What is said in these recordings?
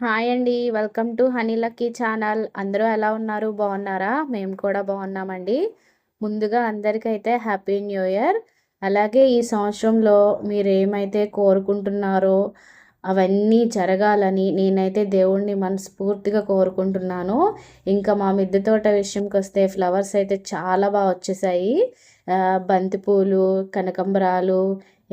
Hi అండి. Welcome to honey lucky channel. అందరూ ఎలా ఉన్నారు? బాగున్నారా? మేము కూడా బాగున్నామండి. ముందుగా అందరికైతే హ్యాపీ న్యూ ఇయర్. అలాగే ఈ సంవత్సరంలో మీరు ఏమైతే కోరుకుంటున్నారో అవన్నీ జరగాలని నేనైతే దేవుణ్ణి మనస్ఫూర్తిగా కోరుకుంటున్నాను. ఇంకా మా మిద్దె తోట విషయంకి వస్తే ఫ్లవర్స్ అయితే చాలా బాగా వచ్చేసాయి. బంతిపూలు కనకంబరాలు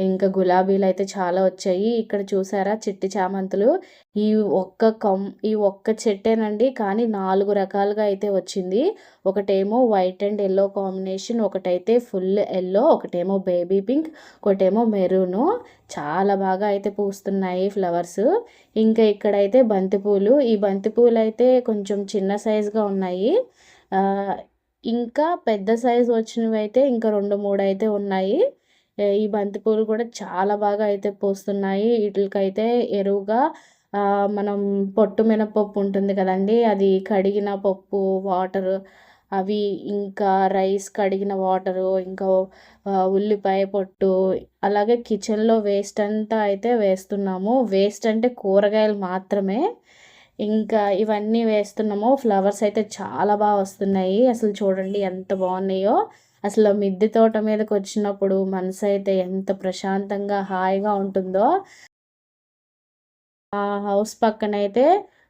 ఇంకా గులాబీలు అయితే చాలా వచ్చాయి. ఇక్కడ చూసారా చిట్టి చామంతులు? ఈ ఒక్క కమ్ ఈ ఒక్క చెట్టేనండి కానీ నాలుగు రకాలుగా అయితే వచ్చింది. ఒకటేమో వైట్ అండ్ ఎల్లో కాంబినేషన్ ఒకటైతే ఫుల్ ఎల్లో ఒకటేమో బేబీ పింక్ ఒకటేమో మెరూను. చాలా బాగా అయితే పూస్తున్నాయి ఫ్లవర్స్. ఇంకా ఇక్కడైతే బంతిపూలు. ఈ బంతిపూలు అయితే కొంచెం చిన్న సైజుగా ఉన్నాయి. ఇంకా పెద్ద సైజు వచ్చినవి అయితే ఇంకా రెండు మూడు అయితే ఉన్నాయి ఈ బంతిపూలు కూడా చాలా బాగా అయితే పూస్తున్నాయి. వీటికైతే ఎరువుగా మనం పొట్టు మినపప్పు ఉంటుంది కదండి అది కడిగిన పప్పు వాటర్ అవి ఇంకా రైస్ కడిగిన వాటరు ఇంకా ఉల్లిపాయ పొట్టు అలాగే కిచెన్లో వేస్ట్ అంతా అయితే వేస్తున్నాము. వేస్ట్ అంటే కూరగాయలు మాత్రమే. ఇంకా ఇవన్నీ వేస్తున్నాము. ఫ్లవర్స్ అయితే చాలా బాగా వస్తున్నాయి. అసలు చూడండి ఎంత బాగున్నాయో. అసలు మిద్దె తోట మీదకి వచ్చినప్పుడు మనసు అయితే ఎంత ప్రశాంతంగా హాయిగా ఉంటుందో. ఆ హౌస్ పక్కన అయితే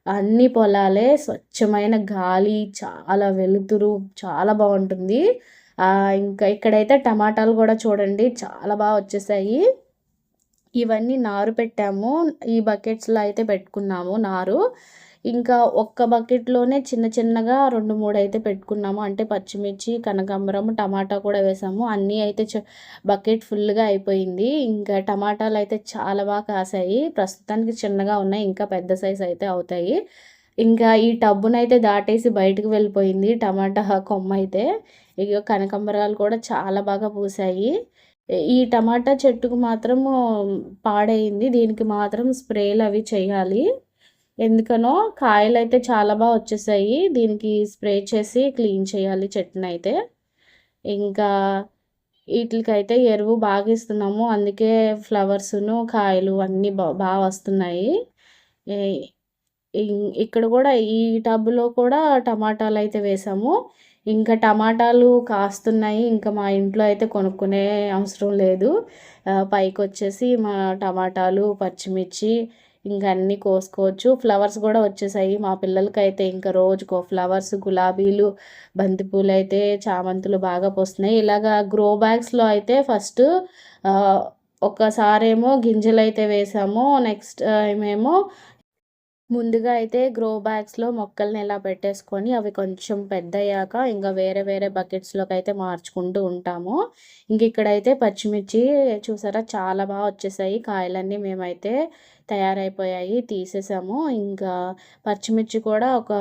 అన్ని పొలాలే స్వచ్ఛమైన గాలి చాలా వెలుతురు చాలా బాగుంటుంది. ఇంకా ఇక్కడైతే టమాటాలు కూడా చూడండి చాలా బాగా వచ్చేసాయి. ఇవన్నీ నారు పెట్టాము. ఈ బకెట్స్లో అయితే పెట్టుకున్నాము నారు. ఇంకా ఒక్క బకెట్లోనే చిన్న చిన్నగా రెండు మూడు అయితే పెట్టుకున్నాము. అంటే పచ్చిమిర్చి కనకాంబరం టమాటా కూడా వేసాము. అన్నీ అయితే బకెట్ ఫుల్గా అయిపోయింది. ఇంకా టమాటాలు అయితే చాలా బాగా కాసాయి. ప్రస్తుతానికి చిన్నగా ఉన్నాయి ఇంకా పెద్ద సైజ్ అయితే అవుతాయి. ఇంకా ఈ టబ్బునైతే దాటేసి బయటకు వెళ్ళిపోయింది టమాటా కొమ్మ అయితే ఇక కనకాంబరాలు కూడా చాలా బాగా పూసాయి. ఈ టమాటా చెట్టుకు మాత్రం పాడైంది. దీనికి మాత్రం స్ప్రేలు అవి చేయాలి. ఎందుకనో కాయలు అయితే చాలా బాగా వచ్చేసాయి. దీనికి స్ప్రే చేసి క్లీన్ చేయాలి చెట్టును అయితే ఇంకా వీటికైతే ఎరువు బాగా ఇస్తున్నాము. అందుకే ఫ్లవర్స్ను కాయలు అన్నీ బా బాగా వస్తున్నాయి. ఇక్కడ కూడా ఈ టబ్లో కూడా టమాటాలు అయితే వేసాము. ఇంకా టమాటాలు కాస్తున్నాయి. ఇంకా మా ఇంట్లో అయితే కొనుక్కునే అవసరం లేదు. పైకి వచ్చేసి మా టమాటాలు పచ్చిమిర్చి ఇంకా అన్నీ కోసుకోవచ్చు. ఫ్లవర్స్ కూడా వచ్చేసాయి. మా పిల్లలకైతే ఇంకా రోజుకో ఫ్లవర్స్ గులాబీలు బంతిపూలు అయితే చామంతులు బాగా పోస్తున్నాయి. ఇలాగా గ్రో బ్యాగ్స్లో అయితే ఫస్ట్ ఒక్కసారేమో గింజలు అయితే వేసాము. నెక్స్ట్ ఏమేమో ముందుగా అయితే గ్రో బ్యాగ్స్లో మొక్కల్ని ఎలా పెట్టేసుకొని అవి కొంచెం పెద్ద అయ్యాక ఇంకా వేరే వేరే బకెట్స్లోకి అయితే మార్చుకుంటూ ఉంటాము. ఇంక ఇక్కడైతే పచ్చిమిర్చి చూసారా చాలా బాగా వచ్చేసాయి. కాయలన్నీ మేమైతే తయారైపోయాయి తీసేసాము. ఇంకా పచ్చిమిర్చి కూడా ఒక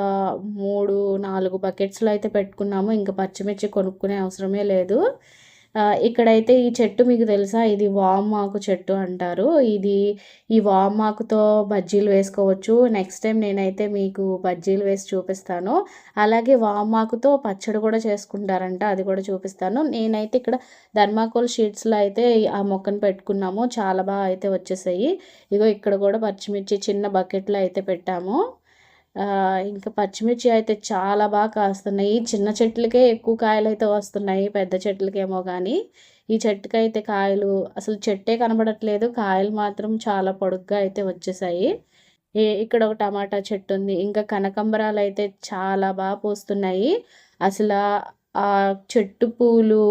మూడు నాలుగు బకెట్స్లో అయితే పెట్టుకున్నాము. ఇంకా పచ్చిమిర్చి కొనుక్కునే అవసరమే లేదు. ఇక్కడైతే ఈ చెట్టు మీకు తెలుసా? ఇది వామాకు చెట్టు అంటారు. ఇది ఈ వామాకుతో బజ్జీలు వేసుకోవచ్చు. నెక్స్ట్ టైం నేనైతే మీకు బజ్జీలు వేసి చూపిస్తాను. అలాగే వామాకుతో పచ్చడి కూడా చేసుకుంటారంట అది కూడా చూపిస్తాను. నేనైతే ఇక్కడ ధర్మాకోల్ షీట్స్లో అయితే ఆ మొక్కను పెట్టుకున్నాము. చాలా బాగా అయితే వచ్చేసాయి. ఇగో ఇక్కడ కూడా పచ్చిమిర్చి చిన్న బకెట్లో అయితే పెట్టాము. ఇంకా పచ్చిమిర్చి అయితే చాలా బాగా కాస్తున్నాయి. చిన్న చెట్లకే ఎక్కువ కాయలు అయితే వస్తున్నాయి. పెద్ద చెట్లకేమో కానీ ఈ చెట్టుకి అయితే కాయలు అసలు చెట్టే కనబడట్లేదు. కాయలు మాత్రం చాలా పొడుగ్గా అయితే వచ్చేసాయి. ఇక్కడ ఒక టమాటా చెట్టు ఉంది. ఇంకా కనకంబరాలు అయితే చాలా బాగా పూస్తున్నాయి. అసలు ఆ చెట్టు పూలు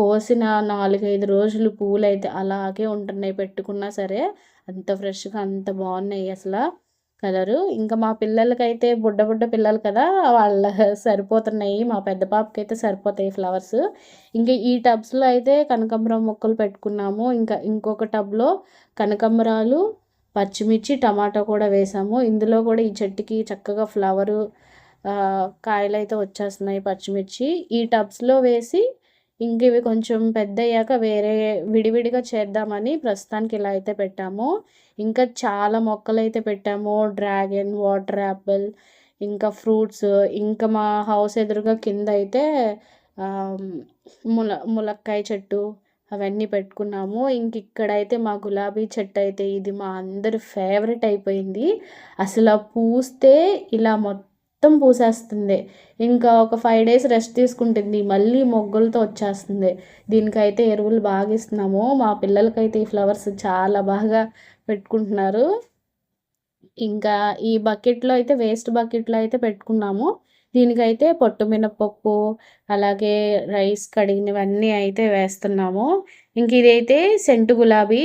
కోసిన నాలుగైదు రోజులు పూలు అయితే అలాగే ఉంటున్నాయి. పెట్టుకున్నా సరే అంత ఫ్రెష్గా అంత బాగున్నాయి అసలు. కలరు. ఇంకా మా పిల్లలకైతే బుడ్డ బుడ్డ పిల్లలు కదా వాళ్ళ సరిపోతున్నాయి. మా పెద్ద పాపకి అయితే సరిపోతాయి ఫ్లవర్స్. ఇంకా ఈ టబ్స్లో అయితే కనకాంబరం మొక్కలు పెట్టుకున్నాము. ఇంకా ఇంకొక టబ్లో కనకాంబరాలు పచ్చిమిర్చి టమాటా కూడా వేసాము. ఇందులో కూడా ఈ చెట్టుకి చక్కగా ఫ్లవరు కాయలు అయితే వచ్చేస్తున్నాయి పచ్చిమిర్చి. ఈ టబ్స్లో వేసి ఇంక ఇవి కొంచెం పెద్ద అయ్యాక వేరే విడివిడిగా చేద్దామని ప్రస్తుతానికి ఇలా అయితే పెట్టాము. ఇంకా చాలా మొక్కలు అయితే పెట్టాము. డ్రాగన్ వాటర్ యాపిల్ ఇంకా ఫ్రూట్స్ ఇంకా మా హౌస్ ఎదురుగా కింద అయితే ముల ములక్కాయ చెట్టు అవన్నీ పెట్టుకున్నాము. ఇంక ఇక్కడైతే మా గులాబీ చెట్టు అయితే ఇది మా అందరి ఫేవరెట్ అయిపోయింది. అసలు పూస్తే ఇలా మొత్తం మొత్తం పూసేస్తుంది. ఇంకా ఒక ఫైవ్ డేస్ రెస్ట్ తీసుకుంటుంది. మళ్ళీ మొగ్గులతో వచ్చేస్తుంది. దీనికైతే ఎరువులు బాగా ఇస్తున్నాము. మా పిల్లలకైతే ఈ ఫ్లవర్స్ చాలా బాగా పెట్టుకుంటున్నారు. ఇంకా ఈ బకెట్లో అయితే వేస్ట్ బకెట్లో అయితే పెట్టుకున్నాము. దీనికైతే పొట్టు మినపప్పు అలాగే రైస్ కడిగినవన్నీ అయితే వేస్తున్నాము. ఇంక ఇదైతే సెంటు గులాబీ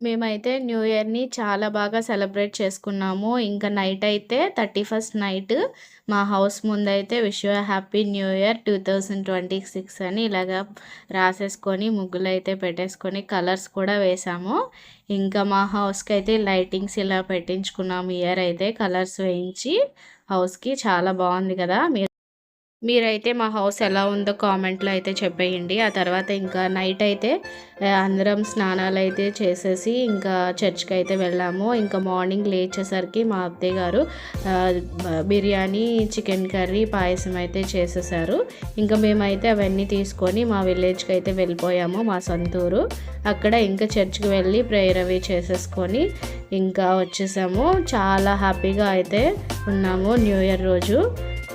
మేమైతే న్యూ ఇయర్ని చాలా బాగా సెలబ్రేట్ చేసుకున్నాము. ఇంకా నైట్ అయితే థర్టీ ఫస్ట్ నైట్ మా హౌస్ ముందైతే wish happy new year two thousand twenty six అని ఇలాగా రాసేసుకొని ముగ్గులు అయితే పెట్టేసుకొని కలర్స్ కూడా వేసాము. ఇంకా మా హౌస్కి అయితే లైటింగ్స్ ఇలా పెట్టించుకున్నాము. ఇయర్ అయితే కలర్స్ వేయించి హౌస్కి చాలా బాగుంది కదా. మీరు మీరైతే మా హౌస్ ఎలా ఉందో కామెంట్లో అయితే చెప్పేయండి. ఆ తర్వాత ఇంకా నైట్ అయితే అందరం స్నానాలు అయితే చేసేసి ఇంకా చర్చ్కి అయితే వెళ్ళాము. ఇంకా మార్నింగ్ లేచేసరికి మా అత్తయ్య గారు బిర్యానీ చికెన్ కర్రీ పాయసం అయితే చేసేసారు. ఇంకా మేమైతే అవన్నీ తీసుకొని మా విలేజ్కి అయితే వెళ్ళిపోయాము మా సొంతూరు. అక్కడ ఇంకా చర్చ్కి వెళ్ళి ప్రేయర్ అవి చేసేసుకొని ఇంకా వచ్చేసాము. చాలా హ్యాపీగా అయితే ఉన్నాము న్యూ ఇయర్ రోజు.